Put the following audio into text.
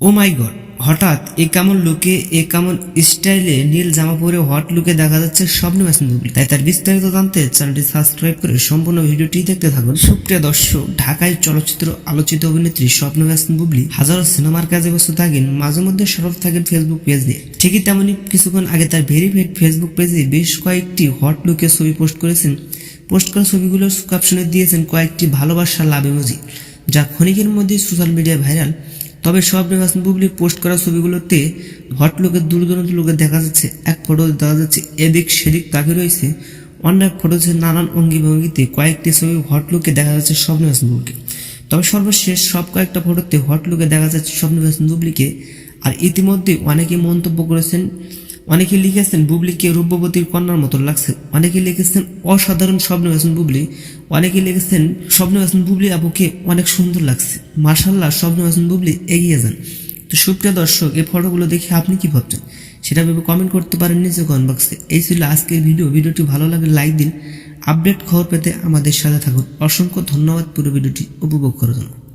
ও মাই god, হঠাৎ এ কেমন লুকে, এ কেমন স্টাইলে নীল জামা পরে হট লুকে দেখা যাচ্ছে স্বপ্ন ম্যাসিন বুবলি তাই তার বিস্তারিত জানতে চ্যানেলটি সাবস্ক্রাইব করে সম্পূর্ণ ভিডিওটি দেখতে থাকুন। সুপ্রিয় দর্শক, ঢাকায় চলচ্চিত্র আলোচিত অভিনেত্রী স্বপ্ন ম্যাসিন বুবলি হাজারো সিনেমার কাজে ব্যস্ত থাকেন মাঝে মধ্যে সরব থাকেন ফেসবুক পেজ নিয়ে। ঠিকই তেমনি কিছুক্ষণ আগে তার ভেরিফাইড ফেসবুক পেজে বেশ কয়েকটি হট লুকে ছবি পোস্ট করেছেন। পোস্ট করা ছবিগুলোর ক্যাপশনে দিয়েছেন কয়েকটি ভালোবাসার লাভ ইমোজি যা ক্ষণিকের মধ্যেই সোশ্যাল মিডিয়ায় ভাইরাল তবে সব নির্বাচন পুবলিক পোস্ট করা ছবিগুলোতে হট লোকের দূর দূরান্ত লোকে দেখা যাচ্ছে, এক ফটো দেখা যাচ্ছে, এদিক সেদিক তাকে রয়েছে, অন্য এক ফটো হচ্ছে নানান অঙ্গি ভঙ্গিতে কয়েকটি ছবি হট লোকে দেখা যাচ্ছে সব নির্বাচন বুবলিকে তবে সর্বশেষ সব কয়েকটা ফটোতে হট লোকে দেখা যাচ্ছে সব নির্বাচন বুবলিকে আর ইতিমধ্যে অনেকে মন্তব্য করেছেন অনেকে লিখেছেন, বুবলিকে রূপবতীর কন্যার মতো লাগছে। অনেকে লিখেছেন, অসাধারণ স্বপ্ন হাসান বুবলি। অনেকে লিখেছেন, স্বপ্ন হাসান বুবলি আপুকে অনেক সুন্দর লাগছে। মার্শাল্লাহ স্বপ্ন হাসান বুবলি এগিয়ে যান। তো সুপ্রিয় দর্শক, এই ফটোগুলো দেখে আপনি কি ভাবছেন? সেটা ভেবে কমেন্ট করতে পারেন নিচে কমেন্ট বক্সে এই ছিল আজকের ভিডিও ভিডিওটি ভালো লাগলে লাইক দিন। আপডেট খবর পেতে আমাদের সাথে থাকুন। অসংখ্য ধন্যবাদ পুরো ভিডিওটি উপভোগ করার জন্য।